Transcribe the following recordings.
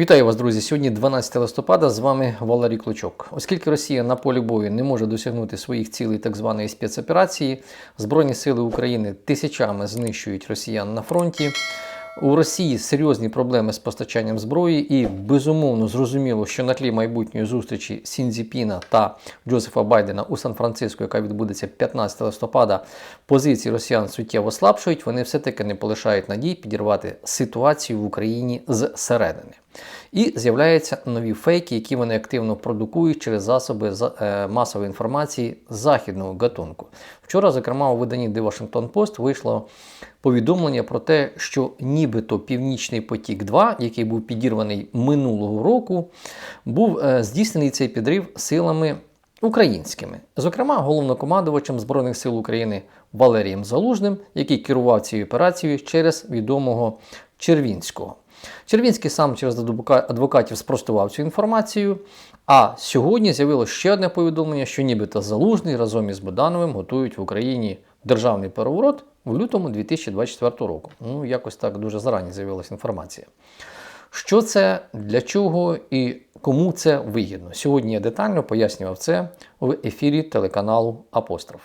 Вітаю вас, друзі. Сьогодні 12 листопада. З вами Валерій Клочок. Оскільки Росія на полі бою не може досягнути своїх цілей так званої спецоперації, Збройні сили України тисячами знищують росіян на фронті. У Росії серйозні проблеми з постачанням зброї, і безумовно зрозуміло, що на тлі майбутньої зустрічі Сінзіпіна та Джозефа Байдена у Сан-Франциско, яка відбудеться 15 листопада, позиції росіян суттєво слабшують. Вони все-таки не полишають надій підірвати ситуацію в Україні зсередини. І з'являються нові фейки, які вони активно продукують через засоби е, масової інформації західного гатунку. Вчора, зокрема, у виданні The Washington Post вийшло повідомлення про те, що нібито Північний потік 2, який був підірваний минулого року, був е, здійснений цей підрив силами українськими, зокрема головнокомандувачем Збройних сил України Валерієм Залужним, який керував цією операцією через відомого Червінського. Червінський сам через адвокатів спростував цю інформацію. А сьогодні з'явилося ще одне повідомлення, що нібито Залужний разом із Бодановим готують в Україні державний переворот в лютому 2024 року. Ну, якось так дуже зарані з'явилася інформація. Що це, для чого і кому це вигідно? Сьогодні я детально пояснював це в ефірі телеканалу Апостроф.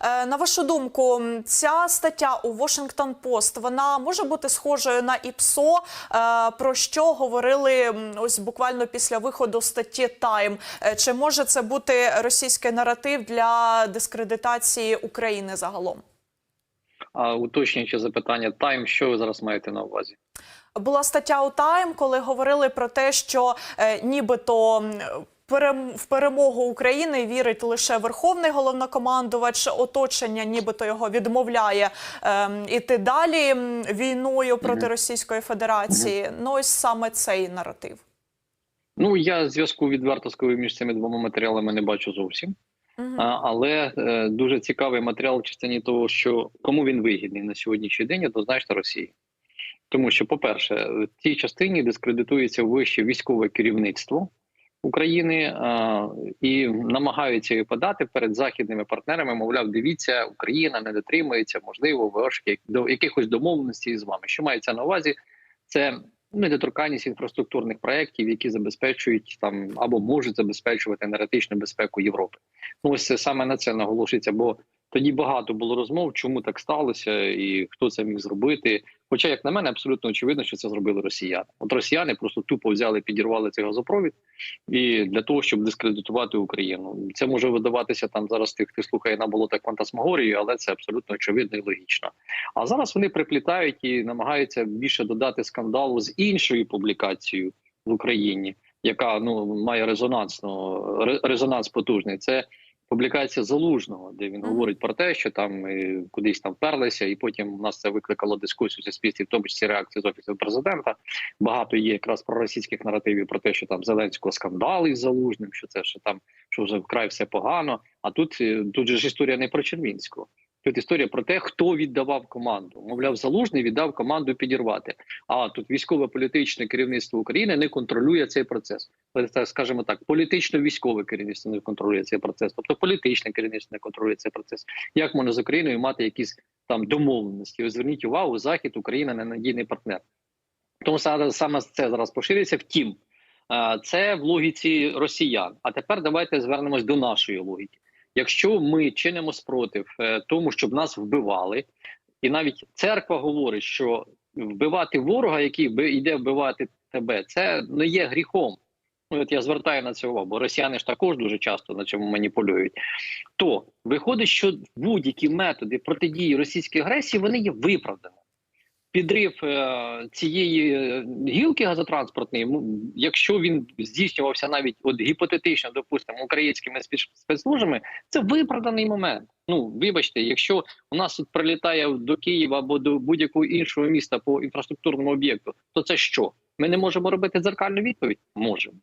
Е, На вашу думку, ця стаття у Washington Post, вона може бути схожою на ІПСО, е, про що говорили ось буквально після виходу статті Time. Е, Чи може це бути російський наратив для дискредитації України загалом? А уточнюючи запитання, тайм, що ви зараз маєте на увазі? Була стаття у Time, коли говорили про те, що е, нібито. В перемогу України вірить лише верховний головнокомандувач. Оточення, нібито його відмовляє ем, іти далі війною проти Російської Федерації. Ну ось саме цей наратив. Ну я зв'язку відверто скажу між цими двома матеріалами не бачу зовсім. Але е, дуже цікавий матеріал в частині того, що кому він вигідний на сьогоднішній день, однозначно Росії. Тому що, по-перше, в цій частині дискредитується вище військове керівництво України а, і намагаються подати перед західними партнерами. Мовляв, дивіться, Україна не дотримується, можливо, важкі до якихось домовленостей з вами. Що мається на увазі? Це недоторканність інфраструктурних проєктів, які забезпечують там або можуть забезпечувати енергетичну безпеку Європи. Ну ось це саме на це наголошується, бо тоді багато було розмов, чому так сталося і хто це міг зробити. Хоча, як на мене, абсолютно очевидно, що це зробили росіяни. От росіяни просто тупо взяли, підірвали цей газопровід і для того, щоб дискредитувати Україну. Це може видаватися там зараз тих, хто слухає на болотах фантасмагорію, але це абсолютно очевидно і логічно. А зараз вони приплітають і намагаються більше додати скандалу з іншою публікацією в Україні, яка ну має резонансно ре- резонанс потужний. Це публікація залужного, де він говорить про те, що там кудись там вперлися, і потім у нас це викликало дискусію в суспільстві, в тому числі реакції з офісу президента. Багато є якраз проросійських наративів про те, що там Зеленського скандали із залужним, що це що там що вже вкрай все погано. А тут е, тут же ж історія не про Червінського. Тут історія про те, хто віддавав команду. Мовляв, залужний віддав команду підірвати. А тут військово-політичне керівництво України не контролює цей процес. Тобто, скажімо так, політично-військове керівництво не контролює цей процес, тобто політичне керівництво не контролює цей процес. Як можна з Україною мати якісь там домовленості? Ви зверніть увагу, захід Україна ненадійний партнер. Тому саме саме це зараз поширюється. Втім, е, це в логіці росіян. А тепер давайте звернемось до нашої логіки. Якщо ми чинимо спротив е, тому, щоб нас вбивали, і навіть церква говорить, що вбивати ворога, який йде вбивати тебе, це не є гріхом. Ну, от я звертаю на це увагу, бо росіяни ж також дуже часто на цьому маніпулюють. То виходить, що будь-які методи протидії російській агресії вони є виправданими. Підрив е, цієї е, гілки газотранспортної, якщо він здійснювався навіть от гіпотетично, допустимо, українськими спецслужбами, це виправданий момент. Ну вибачте, якщо у нас тут прилітає до Києва або до будь-якого іншого міста по інфраструктурному об'єкту, то це що? Ми не можемо робити дзеркальну відповідь? Можемо.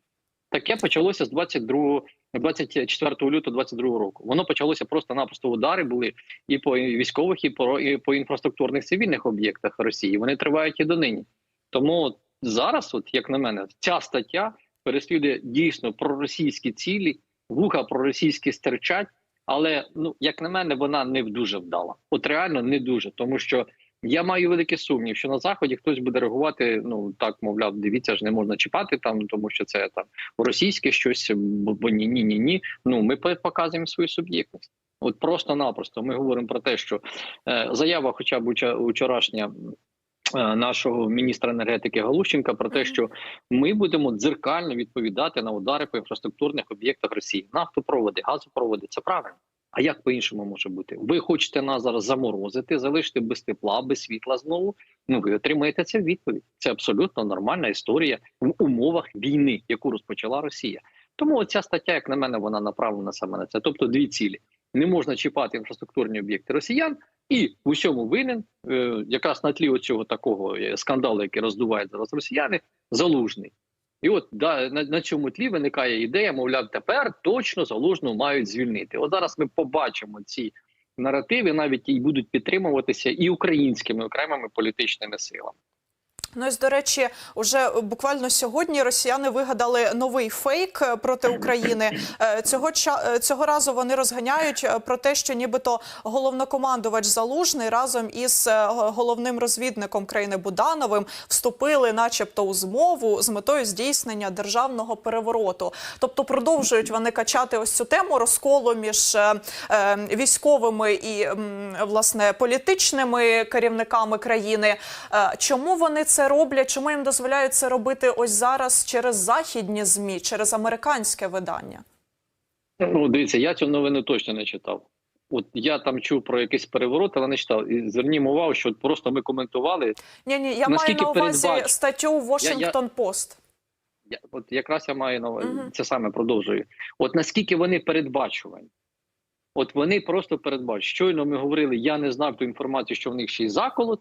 Таке почалося з 22, 24 лютого 22 року. Воно почалося просто-напросто удари були і по військових, і по, і по інфраструктурних цивільних об'єктах Росії. Вони тривають і донині. Тому зараз, от як на мене, ця стаття переслідує дійсно проросійські цілі, вуха проросійські стерчать, але ну як на мене, вона не дуже вдала. От реально не дуже, тому що Я маю великий сумнів, що на заході хтось буде реагувати. Ну так, мовляв, дивіться ж, не можна чіпати там, тому що це там російське щось, бо, бо ні, ні, ні, ні. Ну ми показуємо свою суб'єктність. От просто-напросто ми говоримо про те, що е, заява, хоча б учорашня е, нашого міністра енергетики Галущенка, про те, що ми будемо дзеркально відповідати на удари по інфраструктурних об'єктах Росії, нафтопроводи, газопроводи. Це правильно. А як по-іншому може бути? Ви хочете нас зараз заморозити, залишити без тепла, без світла знову. Ну ви отримаєте це відповідь. Це абсолютно нормальна історія в умовах війни, яку розпочала Росія. Тому оця стаття, як на мене, вона направлена саме на це. Тобто дві цілі: не можна чіпати інфраструктурні об'єкти росіян, і в усьому винен е, якраз на тлі оцього такого е, скандалу, який роздувають зараз росіяни, залужний. І от да, на, на цьому тлі виникає ідея, мовляв, тепер точно залужну мають звільнити. От зараз ми побачимо ці наративи, навіть і будуть підтримуватися і українськими окремими політичними силами. Ну, ось, до речі, уже буквально сьогодні росіяни вигадали новий фейк е, проти України. Е, Цього е, цього разу вони розганяють про те, що нібито головнокомандувач Залужний разом із головним розвідником країни Будановим вступили, начебто, у змову з метою здійснення державного перевороту. Тобто продовжують вони качати ось цю тему розколу між військовими і власне політичними керівниками країни. Чому вони це роблять? Чому їм дозволяють це робити ось зараз через західні змі, через американське видання? Ну, дивіться, я цю новину точно не читав. От я там чув про якийсь переворот, але не читав. І звернімо увагу, що просто ми коментували. Ні, ні, я маю на увазі передбач- статтю Washington Post. Я, от якраз я маю на увазі, Мгм. це саме продовжую. От наскільки вони передбачувані? От вони просто передбачують. Щойно ми говорили, я не знав ту інформацію, що в них ще й заколот.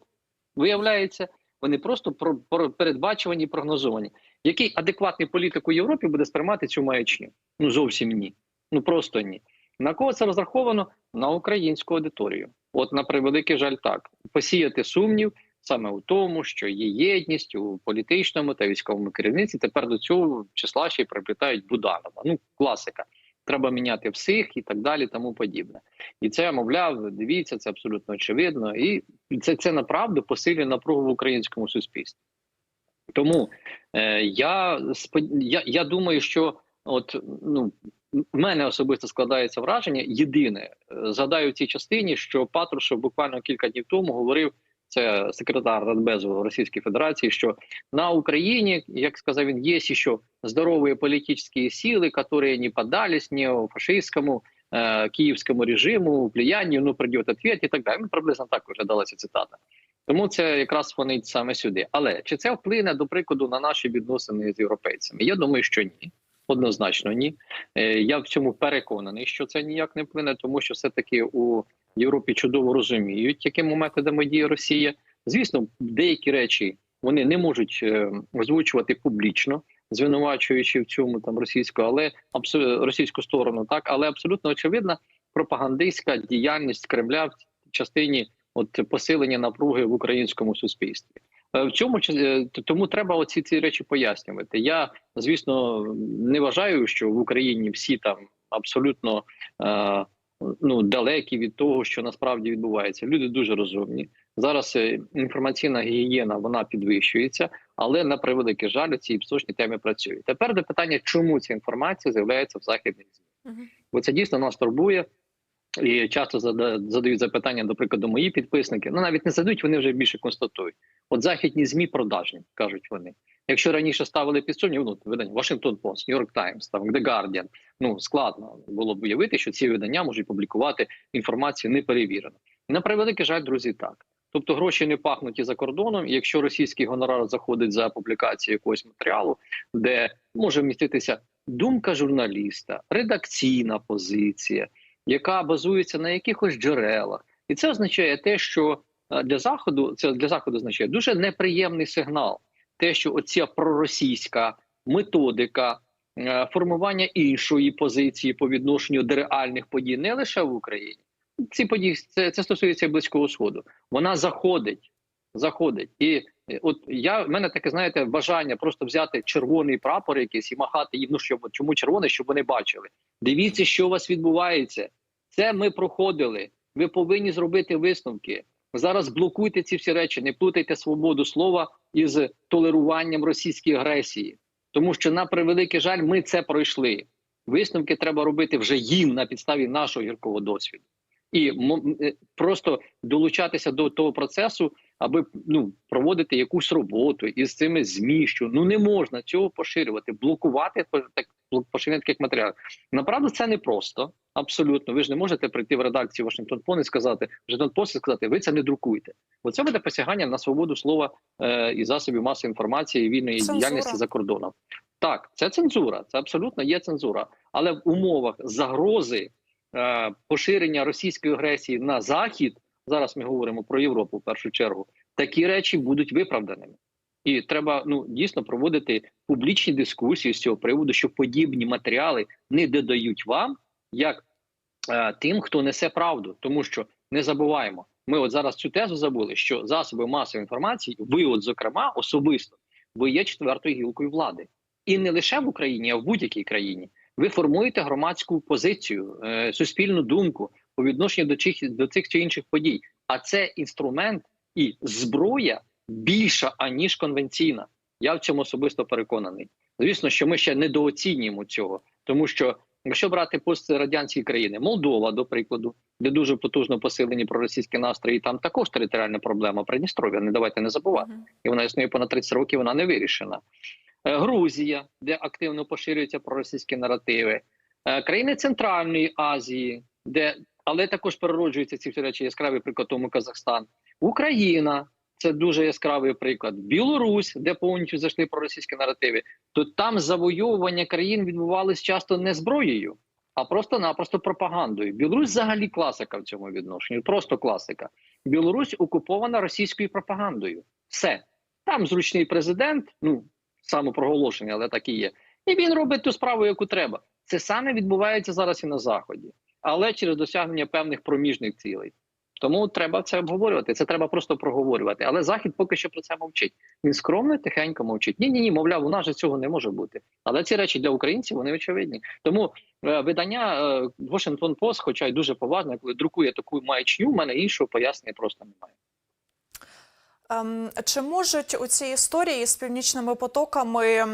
Виявляється, вони просто про, про передбачувані, прогнозовані. Який адекватний політик у Європі буде сприймати цю маячню? Ну зовсім ні. Ну просто ні. На кого це розраховано? На українську аудиторію. От на превеликий жаль, так посіяти сумнів саме у тому, що є єдність у політичному та військовому керівництві. Тепер до цього числа ще й приплітають Буданова. Ну класика. Треба міняти всіх і так далі, тому подібне. І це, мовляв, дивіться, це абсолютно очевидно. І це, це направду посилює напругу в українському суспільстві. Тому е, я, я, я думаю, що от ну в мене особисто складається враження. Єдине, е, згадаю в цій частині, що Патрушев буквально кілька днів тому говорив. Це секретар Радбезу Російської Федерації, що на Україні, як сказав він, є ще здорові політичні сили, які не подались неофашистському е, київському режиму, влиянню, ну прийде відповідь і так далі. Ну, приблизно так виглядалася цитата. Тому це якраз фонить саме сюди. Але чи це вплине до прикладу на наші відносини з європейцями? Я думаю, що ні. Однозначно, ні. Е, Я в цьому переконаний, що це ніяк не вплине, тому що все-таки у Європі чудово розуміють, якими методами діє Росія. Звісно, деякі речі вони не можуть е, озвучувати публічно, звинувачуючи в цьому там російську, але абсо- російську сторону, так але абсолютно очевидна пропагандистська діяльність Кремля в частині от посилення напруги в українському суспільстві. Е, В чи- е, тому треба оці ці речі пояснювати? Я звісно не вважаю, що в Україні всі там абсолютно ну далекі від того, що насправді відбувається. Люди дуже розумні. Зараз е, інформаційна гігієна вона підвищується, але на превеликий жаль, ці псочні теми працюють. Тепер до питання, чому ця інформація з'являється в західних ЗМІ? Мгм. Бо це дійсно нас турбує. І часто зада- задають запитання, до прикладу, мої підписники. Ну навіть не задають, вони вже більше констатують. От західні змі продажні, кажуть вони. Якщо раніше ставили під сумнів, ну видання Washington Post, New York Times, там The Guardian, ну складно було б уявити, що ці видання можуть публікувати інформацію неперевірено. На превеликий жаль, друзі, так. Тобто гроші не пахнуть і за кордоном. І якщо російський гонорар заходить за публікацію якогось матеріалу, де може вміститися думка журналіста, редакційна позиція, яка базується на якихось джерелах, і це означає те, що е, для заходу це для заходу означає дуже неприємний сигнал. Те, що оця проросійська методика е, формування іншої позиції по відношенню до реальних подій не лише в Україні. Ці події це, це стосується близького сходу. Вона заходить, заходить. І е, от я в мене таке, знаєте, бажання просто взяти червоний прапор якийсь і махати їм. Ну що чому червоний, щоб вони бачили? Дивіться, що у вас відбувається. Це ми проходили. Ви повинні зробити висновки. Зараз блокуйте ці всі речі, не плутайте свободу слова із толеруванням російської агресії, тому що на превеликий жаль, ми це пройшли. Висновки треба робити вже їм на підставі нашого гіркого досвіду, і е, просто долучатися до того процесу, аби ну проводити якусь роботу із цими змі, що ну не можна цього поширювати, блокувати так поширення таких матеріалів. Направду це не просто. Абсолютно, ви ж не можете прийти в редакцію Вашингтон Пост і сказати, Вашингтон Пост і сказати, ви це не друкуєте. Бо це буде посягання на свободу слова е, і засобів масової інформації і вільної Цензура. діяльності за кордоном. Так, це цензура, це абсолютно є цензура. Але в умовах загрози е, поширення російської агресії на захід, зараз ми говоримо про Європу в першу чергу, такі речі будуть виправданими. І треба ну дійсно проводити публічні дискусії з цього приводу, що подібні матеріали не додають вам як е, тим, хто несе правду, тому що не забуваємо. Ми от зараз цю тезу забули, що засоби масової інформації, ви, от зокрема, особисто, ви є четвертою гілкою влади, і не лише в Україні, а в будь-якій країні. Ви формуєте громадську позицію, е, суспільну думку по відношенню до чих до цих чи інших подій. А це інструмент і зброя більша аніж конвенційна. Я в цьому особисто переконаний. Звісно, що ми ще недооцінюємо цього, тому що якщо брати пострадянські країни, Молдова, до прикладу, де дуже потужно посилені проросійські настрої, там також територіальна проблема Придністров'я. Не давайте не забувати, і вона існує понад 30 років. Вона не вирішена. Е, Грузія, де активно поширюються проросійські наративи, Е, країни Центральної Азії, де але також перероджуються ці всі речі. Яскравий приклад тому Казахстан, Україна. Це дуже яскравий приклад. Білорусь, де повністю зайшли проросійські наративи, то там завойовування країн відбувалось часто не зброєю, а просто-напросто пропагандою. Білорусь взагалі класика в цьому відношенні, просто класика. Білорусь окупована російською пропагандою. Все там зручний президент, ну самопроголошення, але так і є. І він робить ту справу, яку треба. Це саме відбувається зараз і на заході, але через досягнення певних проміжних цілей. Тому треба це обговорювати. Це треба просто проговорювати. Але захід поки що про це мовчить. Він скромно, тихенько мовчить. Ні, ні, ні, мовляв, у нас же цього не може бути. Але ці речі для українців вони очевидні. Тому е, видання е, Washington Post, хоча й дуже поважне, коли друкує таку маячню, в мене іншого пояснення просто немає. Ем, Чи можуть у цій історії з північними потоками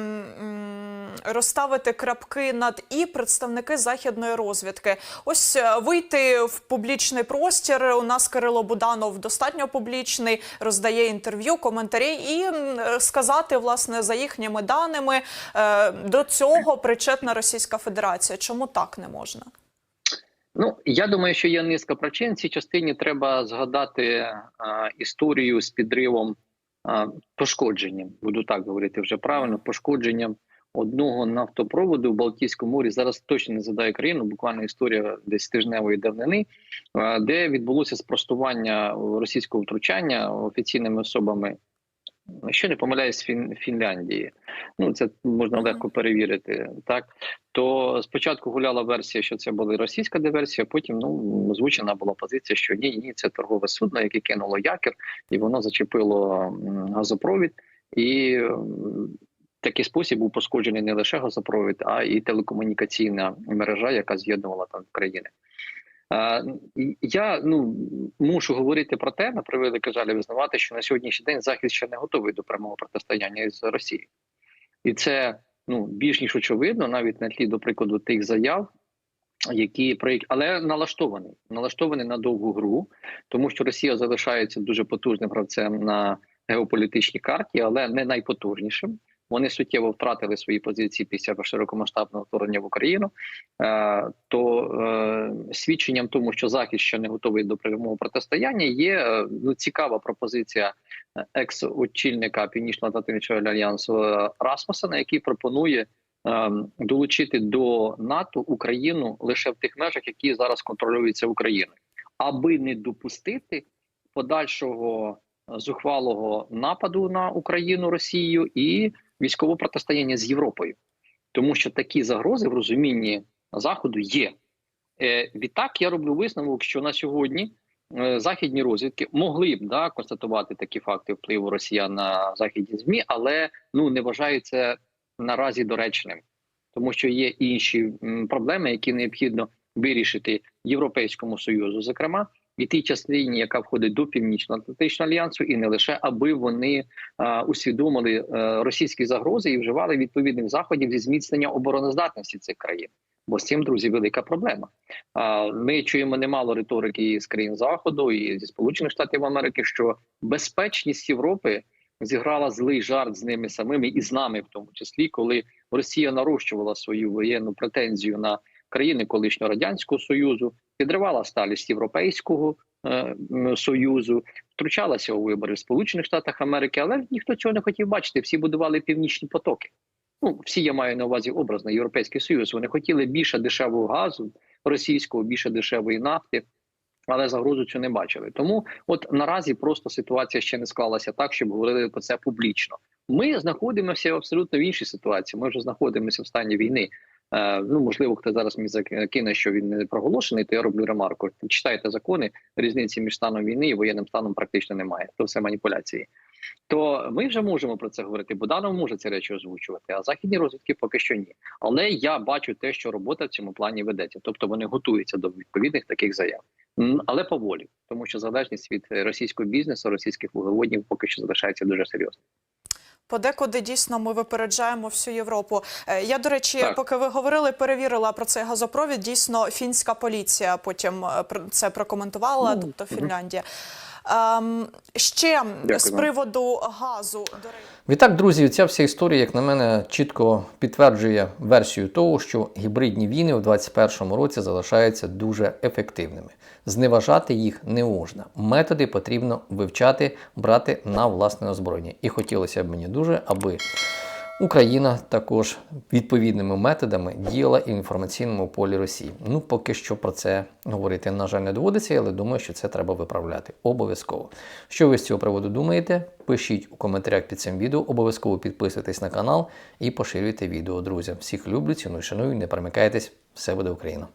розставити крапки над і представники західної розвідки? Ось е, вийти в публічний простір. У нас Кирило Буданов достатньо публічний, роздає інтерв'ю, коментарі і сказати, власне, за їхніми даними е, до цього причетна Російська Федерація. Чому так не можна? Ну я думаю, що є низка причин. Цій частині треба згадати а, історію з підривом а, пошкодженням. Буду так говорити вже правильно. Пошкодженням одного нафтопроводу в Балтійському морі. Зараз точно не задаю країну. Буквально історія десь тижневої давнини, а, де відбулося спростування російського втручання офіційними особами. Що не помиляюсь, Фін, Фінляндії. Ну це можна легко перевірити. Так то спочатку гуляла версія, що це була російська диверсія. Потім ну озвучена була позиція, що ні, ні, це торгове судно, яке кинуло якір, і воно зачепило газопровід. І такий спосіб був пошкоджений не лише газопровід, а і телекомунікаційна мережа, яка з'єднувала там країни. Я ну мушу говорити про те, на превелике жаль, визнавати, що на сьогоднішній день захід ще не готовий до прямого протистояння з Росією, і це ну більш ніж очевидно, навіть на тлі до прикладу тих заяв, які про які- але налаштований, налаштований на довгу гру, тому що Росія залишається дуже потужним гравцем на геополітичній карті, але не найпотужнішим. Вони суттєво втратили свої позиції після широкомасштабного вторгнення в Україну. Е, то е, свідченням тому, що захід ще не готовий до прямого протистояння, є е, ну цікава пропозиція екс-очільника Північно-Атлантичного альянсу Расмусена, який пропонує долучити до НАТО Україну лише в тих межах, які зараз контролюються Україною, аби не допустити подальшого зухвалого нападу на Україну Росію і військове протистояння з Європою, тому що такі загрози в розумінні заходу є. Е, відтак я роблю висновок, що на сьогодні е, західні розвідки могли б да констатувати такі факти впливу Росіян на західні змі, але ну не вважаю це наразі доречним, тому що є інші проблеми, які необхідно вирішити Європейському союзу, зокрема і тій частині, яка входить до північно-атлантичного альянсу, і не лише аби вони а, усвідомили е, російські загрози і вживали відповідних заходів зі зміцнення обороноздатності цих країн. Бо з цим друзі велика проблема. А ми чуємо немало риторики з країн заходу і зі сполучених штатів Америки, що безпечність Європи зіграла злий жарт з ними самими і з нами, в тому числі, коли Росія нарощувала свою воєнну претензію на країни колишнього радянського союзу, підривала сталість Європейського е, союзу, втручалася у вибори в Сполучених Штатах Америки, але ніхто цього не хотів бачити. Всі будували північні потоки. Ну всі я маю на увазі образно Європейський Союз. Вони хотіли більше дешевого газу російського, більше дешевої нафти. Але загрозу цю не бачили. Тому, от наразі просто ситуація ще не склалася так, щоб говорили про це публічно. Ми знаходимося абсолютно в іншій ситуації. Ми вже знаходимося в стані війни. Е, ну можливо, хто зараз мені закине, що він не проголошений, то я роблю ремарку. Читайте закони, різниці між станом війни і воєнним станом практично немає. То все маніпуляції. То ми вже можемо про це говорити. Буданов може ці речі озвучувати, а західні розвідки поки що ні. Але я бачу те, що робота в цьому плані ведеться, тобто вони готуються до відповідних таких заяв, але поволі, тому що залежність від російського бізнесу, російських вуглеводнів поки що залишається дуже серйозно. Подекуди дійсно ми випереджаємо всю Європу. Е, Я, до речі, Так. поки ви говорили, перевірила про цей газопровід. Дійсно, фінська поліція потім е, це прокоментувала, Ну, тобто. Фінляндія. Ем, ще Дякую з приводу газу, до. Відтак, друзі, ця вся історія, як на мене, чітко підтверджує версію того, що гібридні війни у 2021 році залишаються дуже ефективними. Зневажати їх не можна. Методи потрібно вивчати, брати на власне озброєння. І хотілося б мені дуже, аби Україна також відповідними методами діяла і в інформаційному полі Росії. Ну, поки що про це говорити, на жаль, не доводиться, але думаю, що це треба виправляти. Обов'язково. Що ви з цього приводу думаєте? Пишіть у коментарях під цим відео, обов'язково підписуйтесь на канал і поширюйте відео, друзі. Всіх люблю, ціную, шаную, не перемикайтесь, все буде Україна.